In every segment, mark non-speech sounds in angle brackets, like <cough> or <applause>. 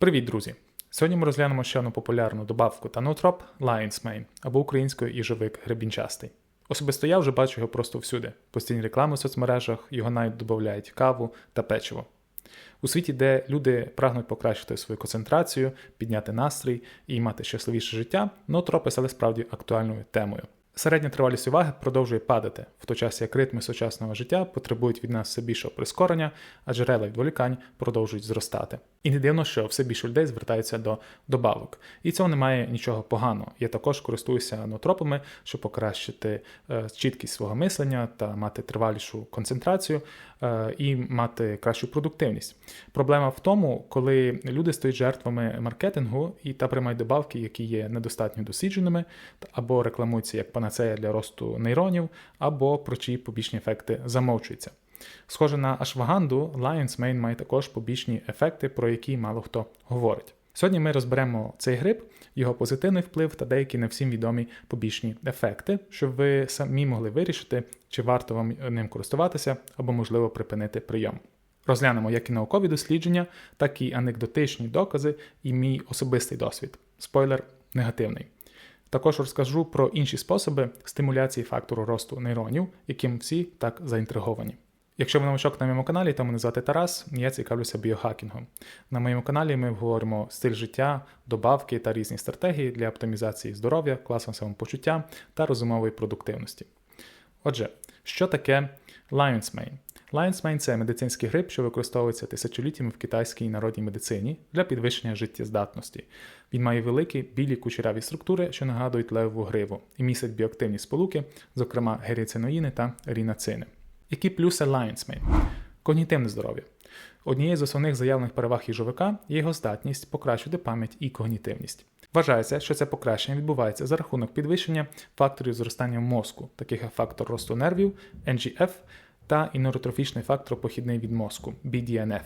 Привіт, друзі! Сьогодні ми розглянемо ще одну популярну добавку та нутроп Lion's Mane або українською їжовик гребінчастий. Особисто я вже бачу його просто всюди. Постійні реклами в соцмережах, його навіть додають каву та печиво. У світі, де люди прагнуть покращити свою концентрацію, підняти настрій і мати щасливіше життя, нутропи стали справді актуальною темою. Середня тривалість уваги продовжує падати, в той час як ритми сучасного життя потребують від нас все більшого прискорення, а джерела відволікань продовжують зростати. І не дивно, що все більше людей звертаються до добавок. І цього немає нічого поганого. Я також користуюся нотропами, щоб покращити е, чіткість свого мислення та мати тривалішу концентрацію е, і мати кращу продуктивність. Проблема в тому, коли люди стають жертвами маркетингу і та приймають добавки, які є недостатньо дослідженими, або рекламуються як панацея для росту нейронів, або про чиї побічні ефекти замовчуються. Схоже на ашваганду, Lion's Mane має також побічні ефекти, про які мало хто говорить. Сьогодні ми розберемо цей гриб, його позитивний вплив та деякі не всім відомі побічні ефекти, щоб ви самі могли вирішити, чи варто вам ним користуватися або, можливо, припинити прийом. Розглянемо як і наукові дослідження, так і анекдотичні докази і мій особистий досвід. Спойлер негативний. Також розкажу про інші способи стимуляції фактору росту нейронів, яким всі так заінтриговані. Якщо ви новачок на моєму каналі, то мене звати Тарас, я цікавлюся біохакінгом. На моєму каналі ми обговоримо стиль життя, добавки та різні стратегії для оптимізації здоров'я, класного самопочуття та розумової продуктивності. Отже, що таке Lion's Mane? Lion's Mane – це медицинський гриб, що використовується тисячоліттями в китайській народній медицині для підвищення життєздатності. Він має великі білі кучеряві структури, що нагадують левову гриву, і містить біоактивні сполуки, зокрема геріциноїни та рінацини. Які плюси Lion's Mane? Когнітивне здоров'я. Однією з основних заявлених переваг їжовика є його здатність покращити пам'ять і когнітивність. Вважається, що це покращення відбувається за рахунок підвищення факторів зростання мозку, таких як фактор росту нервів, NGF та інеротрофічний фактор похідний від мозку BDNF.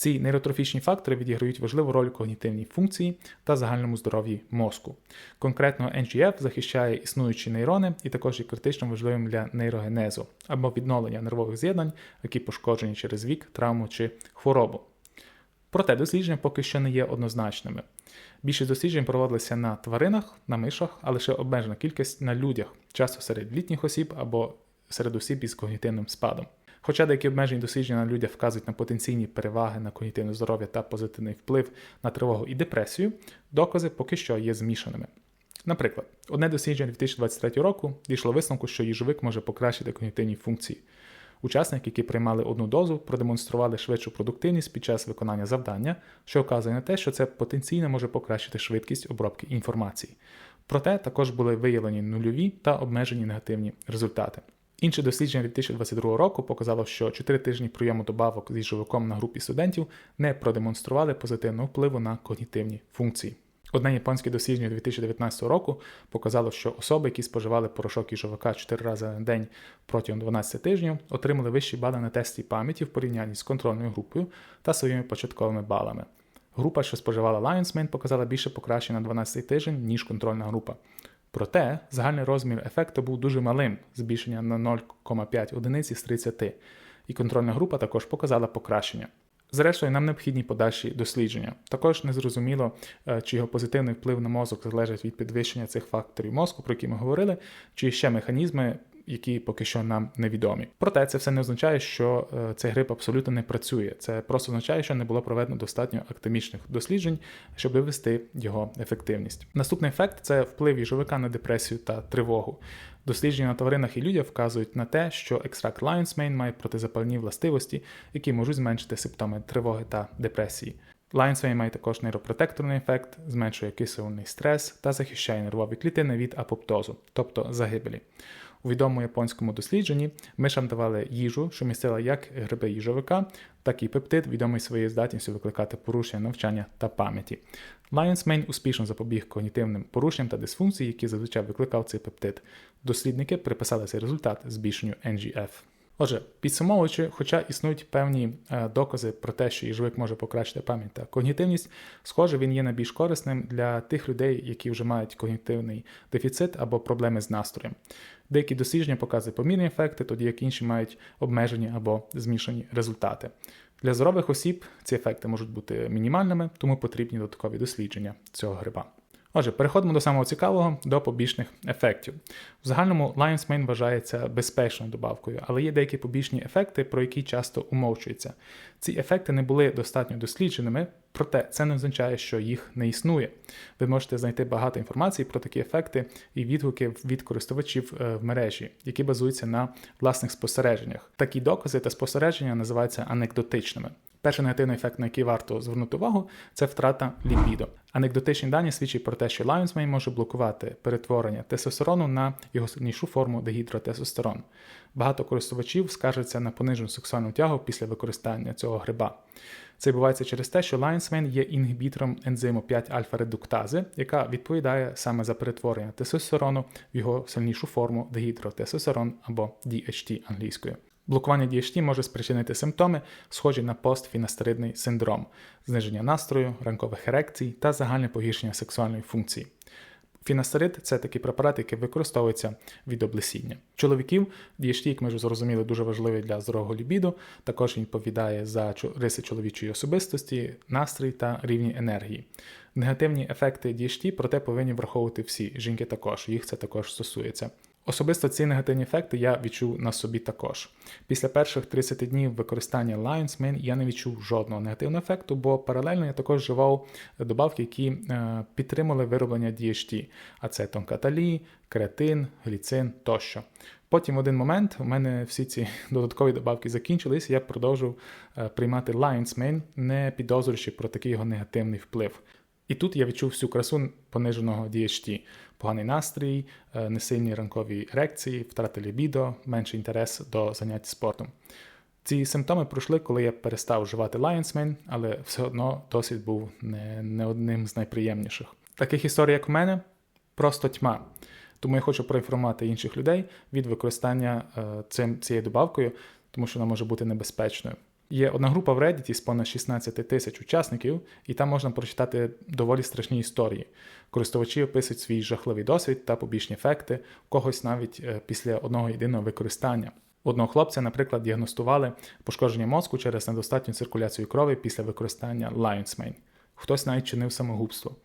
Ці нейротрофічні фактори відіграють важливу роль когнітивній функції та загальному здоров'ї мозку. Конкретно NGF захищає існуючі нейрони і також є критично важливим для нейрогенезу або відновлення нервових з'єднань, які пошкоджені через вік, травму чи хворобу. Проте дослідження поки що не є однозначними. Більшість досліджень проводилися на тваринах, на мишах, а лише обмежена кількість на людях, часто серед літніх осіб або серед осіб із когнітивним спадом. Хоча деякі обмежені дослідження на людях вказують на потенційні переваги на когнітивне здоров'я та позитивний вплив на тривогу і депресію, докази поки що є змішаними. Наприклад, одне дослідження 2023 року дійшло висновку, що їжовик може покращити когнітивні функції. Учасники, які приймали одну дозу, продемонстрували швидшу продуктивність під час виконання завдання, що вказує на те, що це потенційно може покращити швидкість обробки інформації. Проте також були виявлені нульові та обмежені негативні результати. Інше дослідження 2022 року показало, що 4 тижні прийому добавок зі живоком на групі студентів не продемонстрували позитивного впливу на когнітивні функції. Одне японське дослідження 2019 року показало, що особи, які споживали порошок і їжовика 4 рази на день протягом 12 тижнів, отримали вищі бали на тесті пам'яті в порівнянні з контрольною групою та своїми початковими балами. Група, що споживала Lion's Mane, показала більше покращення на 12 тиждень, ніж контрольна група. Проте загальний розмір ефекту був дуже малим, збільшення на 0,5 одиниці з 30, і контрольна група також показала покращення. Зрештою, нам необхідні подальші дослідження. Також незрозуміло, е, чи його позитивний вплив на мозок залежить від підвищення цих факторів мозку, про які ми говорили, чи ще механізми які поки що нам невідомі. Проте це все не означає, що е, цей грип абсолютно не працює. Це просто означає, що не було проведено достатньо актимічних досліджень, щоб вивести його ефективність. Наступний ефект це вплив їжовика на депресію та тривогу. Дослідження на тваринах і людях вказують на те, що екстракт Lion's Mane має протизапальні властивості, які можуть зменшити симптоми тривоги та депресії. Mane має також нейропротекторний ефект, зменшує кисельний стрес та захищає нервові клітини від апоптозу, тобто загибелі. У відомому японському дослідженні мишам давали їжу, що містила як гриби їжовика, так і пептид, відомий своєю здатністю викликати порушення навчання та пам'яті. Lion's Mane успішно запобіг когнітивним порушенням та дисфункції, які зазвичай викликав цей пептид. Дослідники приписали цей результат збільшенню NGF. Отже, підсумовуючи, хоча існують певні е, докази про те, що їжовик може покращити пам'ять та когнітивність, схоже, він є найбільш корисним для тих людей, які вже мають когнітивний дефіцит або проблеми з настроєм. Деякі дослідження показують помірні ефекти, тоді як інші мають обмежені або змішані результати. Для здорових осіб ці ефекти можуть бути мінімальними, тому потрібні додаткові дослідження цього гриба. Отже, переходимо до самого цікавого, до побічних ефектів. В загальному Lion's Mane вважається безпечною добавкою, але є деякі побічні ефекти, про які часто умовчуються. Ці ефекти не були достатньо дослідженими, проте це не означає, що їх не існує. Ви можете знайти багато інформації про такі ефекти і відгуки від користувачів е, в мережі, які базуються на власних спостереженнях. Такі докази та спостереження називаються анекдотичними. Перший негативний ефект, на який варто звернути увагу, це втрата лібідо. Анекдотичні дані свідчать про те, що Mane може блокувати перетворення тестостерону на його сильнішу форму дегідротестостерон. Багато користувачів скаржаться на понижену сексуальну тягу після використання цього гриба. Це відбувається через те, що Lion's є інгібітором ензиму 5 альфа-редуктази, яка відповідає саме за перетворення тестостерону в його сильнішу форму дегідротестостерон або DHT англійською. Блокування DHT може спричинити симптоми, схожі на постфінастеридний синдром, зниження настрою, ранкових ерекцій та загальне погіршення сексуальної функції. Фінастерид це такий препарат, який використовується від облесіння. Чоловіків DHT, як ми вже зрозуміли, дуже важливий для здорового лібіду. Також він відповідає за риси чоловічої особистості, настрій та рівні енергії. Негативні ефекти DHT, проте повинні враховувати всі жінки також, їх це також стосується. Особисто ці негативні ефекти я відчув на собі також. Після перших 30 днів використання Lion's Mane я не відчув жодного негативного ефекту, бо паралельно я також вживав добавки, які е, підтримали вироблення DHT, а це тонкаталі, креатин, гліцин тощо. Потім в один момент у мене всі ці <laughs> додаткові добавки закінчились, і я продовжив е, приймати Lion's Mane, не підозрюючи про такий його негативний вплив. І тут я відчув всю красу пониженого DHT. поганий настрій, е, несильні ранкові ерекції, втрата лібідо, менший інтерес до занять спортом. Ці симптоми пройшли, коли я перестав вживати Lion's Mane, але все одно досвід був не, не одним з найприємніших. Таких історій, як в мене, просто тьма. Тому я хочу проінформувати інших людей від використання е, цим, цією добавкою, тому що вона може бути небезпечною. Є одна група в Reddit з понад 16 тисяч учасників, і там можна прочитати доволі страшні історії. Користувачі описують свій жахливий досвід та побічні ефекти, когось навіть е, після одного єдиного використання. Одного хлопця, наприклад, діагностували пошкодження мозку через недостатню циркуляцію крові після використання Lion's Mane. Хтось навіть чинив самогубство.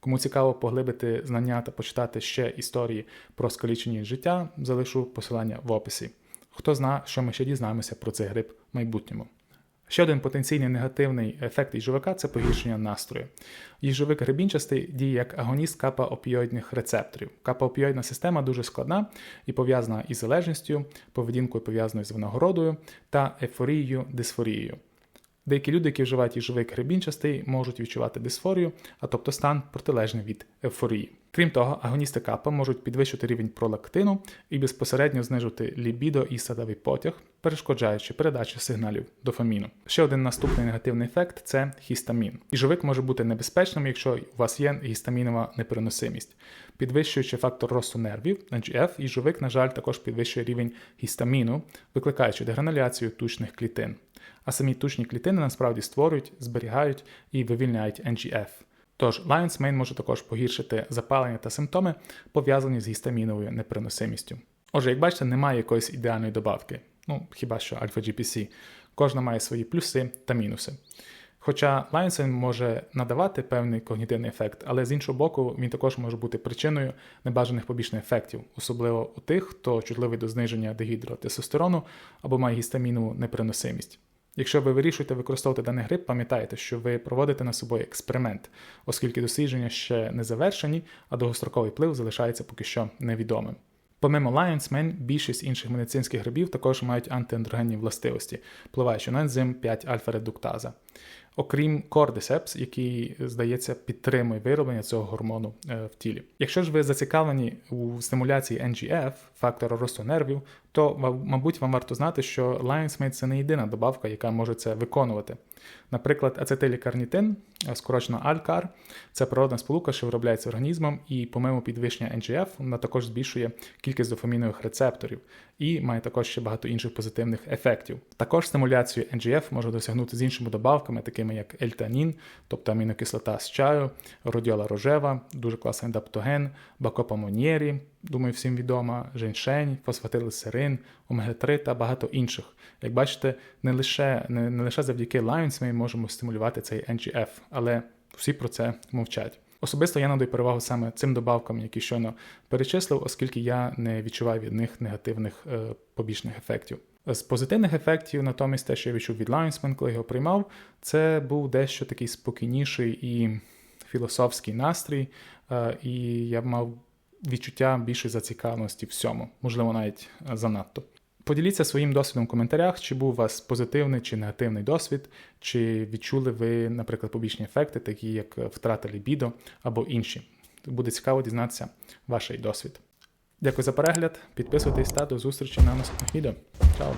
Кому цікаво поглибити знання та почитати ще історії про скалічені життя, залишу посилання в описі. Хто зна, що ми ще дізнаємося про цей гриб в майбутньому. Ще один потенційний негативний ефект їжовика це погіршення настрою. Їжовик гребінчастий діє як агоніст капа-опіоїдних рецепторів. Капа-опіоїдна система дуже складна і пов'язана із залежністю, поведінкою пов'язаною з винагородою та ефорією, дисфорією. Деякі люди, які вживають їжовик гребінчастий, можуть відчувати дисфорію, а тобто стан протилежний від ефорії. Крім того, агоністи капа можуть підвищити рівень пролактину і безпосередньо знижувати лібідо і садовий потяг, перешкоджаючи передачу сигналів дофаміну. Ще один наступний негативний ефект це хістамін. Їжовик може бути небезпечним, якщо у вас є гістамінова непереносимість. Підвищуючи фактор росту нервів, NGF, їжовик, на жаль, також підвищує рівень гістаміну, викликаючи дегрануляцію тучних клітин. А самі тучні клітини насправді створюють, зберігають і вивільняють NGF. Тож Lion's Mane може також погіршити запалення та симптоми, пов'язані з гістаміновою непереносимістю. Отже, як бачите, немає якоїсь ідеальної добавки, ну хіба що Alpha-GPC. Кожна має свої плюси та мінуси. Хоча Lion's Mane може надавати певний когнітивний ефект, але з іншого боку, він також може бути причиною небажаних побічних ефектів, особливо у тих, хто чутливий до зниження дегідротестостерону або має гістамінову непереносимість. Якщо ви вирішуєте використовувати даний гриб, пам'ятайте, що ви проводите на собою експеримент, оскільки дослідження ще не завершені, а довгостроковий вплив залишається поки що невідомим. Помимо Lion's Mane, більшість інших медицинських грибів також мають антиандрогенні властивості, впливаючи на ензим 5 альфа-редуктаза окрім кордисепс, який, здається, підтримує вироблення цього гормону е, в тілі. Якщо ж ви зацікавлені у стимуляції NGF, фактора росту нервів, то, мабуть, вам варто знати, що Lion's Mate – це не єдина добавка, яка може це виконувати. Наприклад, ацетилікарнітин, е, скорочено алькар, це природна сполука, що виробляється організмом, і помимо підвищення NGF, вона також збільшує кількість дофамінових рецепторів і має також ще багато інших позитивних ефектів. Також стимуляцію NGF можна досягнути з іншими добавками, такими як ельтанін, тобто амінокислота з чаю, родіола рожева, дуже класний адаптоген, бакопамонієрі, думаю, всім відома женьшень, фосфатилисерин, омега-3 та багато інших. Як бачите, не лише, не, не лише завдяки Lions ми можемо стимулювати цей NGF, але всі про це мовчать. Особисто я надаю перевагу саме цим добавкам, які щойно перечислив, оскільки я не відчуваю від них негативних е, побічних ефектів. З позитивних ефектів, натомість, те, що я відчув від Lionsman, коли його приймав, це був дещо такий спокійніший і філософський настрій, е, і я мав відчуття більшої зацікавленості всьому, можливо, навіть е, занадто. Поділіться своїм досвідом в коментарях, чи був у вас позитивний чи негативний досвід, чи відчули ви, наприклад, побічні ефекти, такі як втрата лібідо або інші. Буде цікаво дізнатися ваш досвід. Дякую за перегляд, підписуйтесь та до зустрічі на наступних відео. Чао!